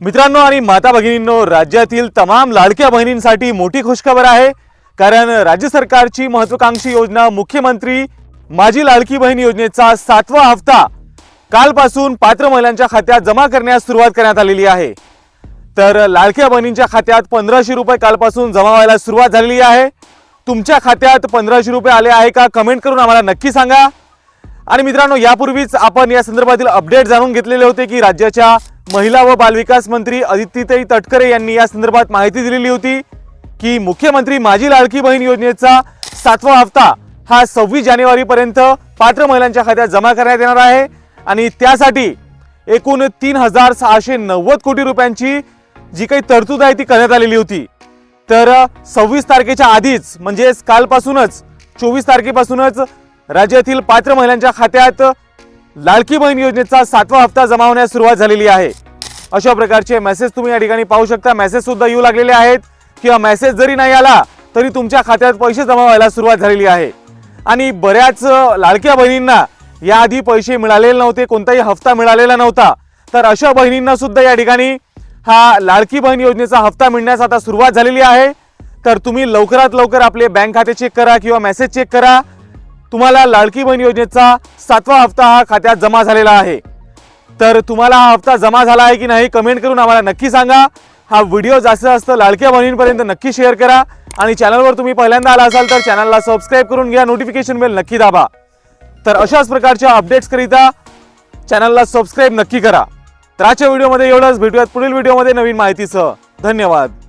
मित्रांनो आणि माता भगिनींनो राज्यातील तमाम लाडक्या बहिणींसाठी मोठी खुशखबर आहे. कारण राज्य सरकारची महत्वाकांक्षी योजना मुख्यमंत्री माझी लाडकी बहीण योजनेचा सातवा हप्ता कालपासून पात्र महिलांच्या खात्यात जमा करण्यास सुरुवात करण्यात आलेली आहे. तर लाडक्या बहिणींच्या खात्यात पंधराशे रुपये कालपासून जमा व्हायला सुरुवात झालेली आहे. तुमच्या खात्यात पंधराशे रुपये आले आहे का कमेंट करून आम्हाला नक्की सांगा. आणि मित्रांनो यापूर्वीच आपण या संदर्भातील अपडेट जाणून घेतलेले होते की राज्याच्या महिला व बालविकास मंत्री अदितीताई तटकरे यांनी या संदर्भात माहिती दिलेली होती की मुख्यमंत्री माझी लाडकी बहीण योजनेचा सातवा हप्ता हा सव्वीस जानेवारीपर्यंत पात्र महिलांच्या खात्यात जमा करण्यात येणार आहे. आणि त्यासाठी एकूण तीन हजार सहाशे नव्वद कोटी रुपयांची जी काही तरतूद आहे ती करण्यात आलेली होती. तर सव्वीस तारखेच्या आधीच म्हणजेच कालपासूनच चोवीस तारखेपासूनच राज्यातील पात्र महिलांच्या खात्यात लाडकी बहीण योजनेचा सातवा हप्ता जमा होण्यास सुरुवात झालेली आहे. अशा प्रकारचे मेसेज तुम्ही या ठिकाणी पाहू शकता. मेसेज सुद्धा येऊ लागलेले आहेत. किंवा मेसेज जरी नाही आला तरी तुमच्या खात्यात पैसे जमा व्हायला सुरुवात झालेली आहे. आणि बऱ्याच लाडक्या बहिणींना याआधी पैसे मिळालेले नव्हते कोणताही हप्ता मिळालेला नव्हता. तर अशा बहिणींना सुद्धा या ठिकाणी हा लाडकी बहीण योजनेचा हप्ता मिळण्यास आता सुरुवात झालेली आहे. तर तुम्ही लवकरात लवकर आपले बँक खाते चेक करा किंवा मेसेज चेक करा. तुम्हाला लाडकी बहीण योजनेचा सातवा हप्ता हा खात्यात जमा झालेला आहे. तर तुम्हाला हा हप्ता जमा झाला आहे की नाही कमेंट करून आम्हाला नक्की सांगा. हा व्हिडिओ जास्तीत जास्त लाडक्या बहिणींपर्यंत नक्की शेअर करा. आणि चॅनलवर तुम्ही पहिल्यांदा आला असाल तर चॅनलला सबस्क्राईब करून घ्या. नोटिफिकेशन बेल नक्की दाबा. तर अशाच प्रकारच्या अपडेट्सकरिता चॅनलला सबस्क्राईब नक्की करा. तर आजच्या व्हिडिओमध्ये एवढंच. भेटूयात पुढील व्हिडिओमध्ये नवीन माहितीसह. धन्यवाद.